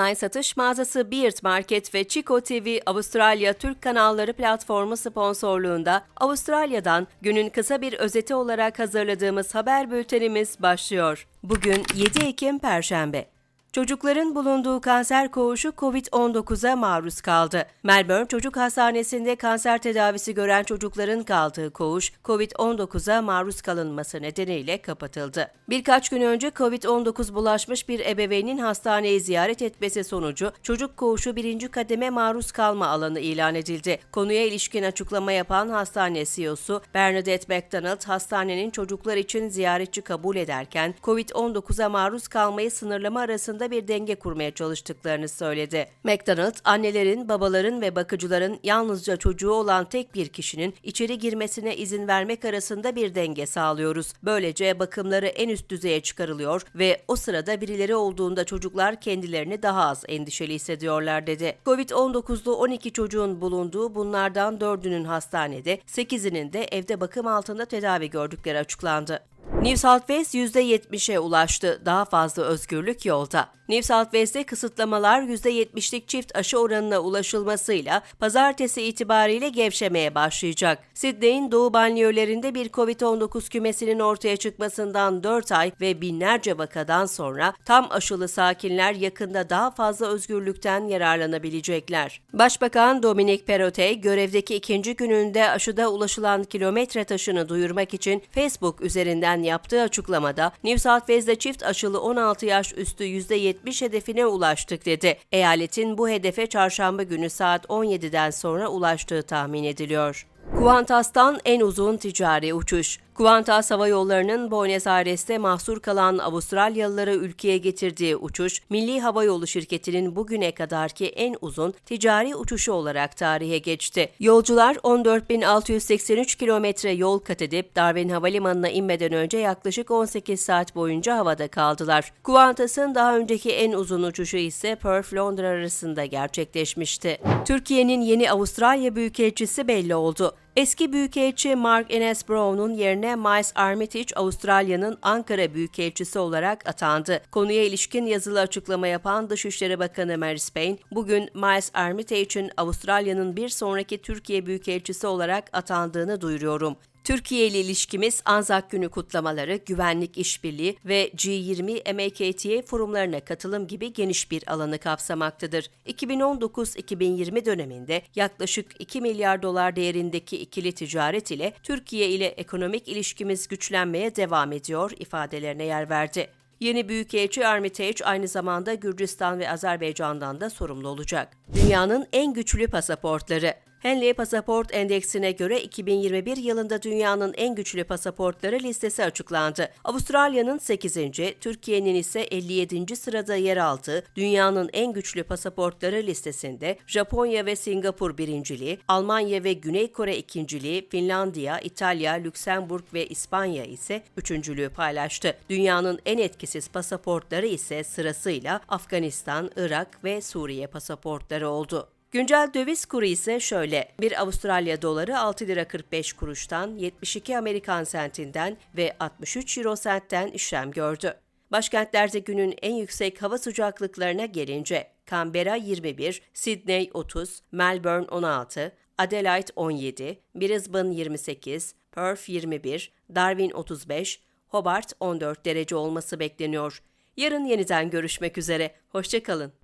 Online satış mağazası Beard Market ve Chico TV Avustralya Türk kanalları platformu sponsorluğunda Avustralya'dan günün kısa bir özeti olarak hazırladığımız haber bültenimiz başlıyor. Bugün 7 Ekim Perşembe. Çocukların bulunduğu kanser koğuşu COVID-19'a maruz kaldı. Melbourne Çocuk Hastanesi'nde kanser tedavisi gören çocukların kaldığı koğuş, COVID-19'a maruz kalınması nedeniyle kapatıldı. Birkaç gün önce COVID-19 bulaşmış bir ebeveynin hastaneyi ziyaret etmesi sonucu çocuk koğuşu birinci kademe maruz kalma alanı ilan edildi. Konuya ilişkin açıklama yapan hastane CEO'su Bernadette McDonald, hastanenin çocuklar için ziyaretçi kabul ederken COVID-19'a maruz kalmayı sınırlama arasında bir denge kurmaya çalıştıklarını söyledi. McDonald, annelerin, babaların ve bakıcıların yalnızca çocuğu olan tek bir kişinin içeri girmesine izin vermek arasında bir denge sağlıyoruz. Böylece bakımları en üst düzeye çıkarılıyor ve o sırada birileri olduğunda çocuklar kendilerini daha az endişeli hissediyorlar dedi. Covid-19'lu 12 çocuğun bulunduğu bunlardan 4'ünün hastanede, 8'inin de evde bakım altında tedavi gördükleri açıklandı. New South Wales %70'e ulaştı. Daha fazla özgürlük yolda. New South Wales'te kısıtlamalar %70'lik çift aşı oranına ulaşılmasıyla pazartesi itibariyle gevşemeye başlayacak. Sydney'in doğu banliyölerinde bir COVID-19 kümesinin ortaya çıkmasından 4 ay ve binlerce vakadan sonra tam aşılı sakinler yakında daha fazla özgürlükten yararlanabilecekler. Başbakan Dominic Perrottet görevdeki ikinci gününde aşıda ulaşılan kilometre taşını duyurmak için Facebook üzerinden yaptığı açıklamada New South Wales'de çift aşılı 16 yaş üstü %70 hedefine ulaştık dedi. Eyaletin bu hedefe çarşamba günü saat 17'den sonra ulaştığı tahmin ediliyor. Qantas'tan en uzun ticari uçuş. Qantas Hava Yolları'nın Buenos Aires'te mahsur kalan Avustralyalıları ülkeye getirdiği uçuş, Milli Hava Yolu şirketinin bugüne kadarki en uzun ticari uçuşu olarak tarihe geçti. Yolcular 14.683 kilometre yol kat edip Darwin Havalimanı'na inmeden önce yaklaşık 18 saat boyunca havada kaldılar. Qantas'ın daha önceki en uzun uçuşu ise Perth-Londra arasında gerçekleşmişti. Türkiye'nin yeni Avustralya Büyükelçisi belli oldu. Eski Büyükelçi Mark Enes Brown'un yerine Miles Armitage Avustralya'nın Ankara Büyükelçisi olarak atandı. Konuya ilişkin yazılı açıklama yapan Dışişleri Bakanı Mary Spain, bugün Miles Armitage'in Avustralya'nın bir sonraki Türkiye Büyükelçisi olarak atandığını duyuruyorum. Türkiye ile ilişkimiz Anzak Günü kutlamaları, güvenlik işbirliği ve G20 MAKTA forumlarına katılım gibi geniş bir alanı kapsamaktadır. 2019-2020 döneminde yaklaşık 2 milyar dolar değerindeki ikili ticaret ile Türkiye ile ekonomik ilişkimiz güçlenmeye devam ediyor ifadelerine yer verdi. Yeni Büyükelçi Armitage aynı zamanda Gürcistan ve Azerbaycan'dan da sorumlu olacak. Dünyanın en güçlü pasaportları Henley Pasaport Endeksine göre 2021 yılında dünyanın en güçlü pasaportları listesi açıklandı. Avustralya'nın 8. Türkiye'nin ise 57. sırada yer aldığı dünyanın en güçlü pasaportları listesinde Japonya ve Singapur birinciliği, Almanya ve Güney Kore ikinciliği, Finlandiya, İtalya, Lüksemburg ve İspanya ise üçüncülüğü paylaştı. Dünyanın en etkisiz pasaportları ise sırasıyla Afganistan, Irak ve Suriye pasaportları oldu. Güncel döviz kuru ise şöyle. Bir Avustralya doları 6 lira 45 kuruştan, 72 Amerikan sentinden ve 63 euro sentten işlem gördü. Başkentlerde günün en yüksek hava sıcaklıklarına gelince Canberra 21, Sydney 30, Melbourne 16, Adelaide 17, Brisbane 28, Perth 21, Darwin 35, Hobart 14 derece olması bekleniyor. Yarın yeniden görüşmek üzere. Hoşçakalın.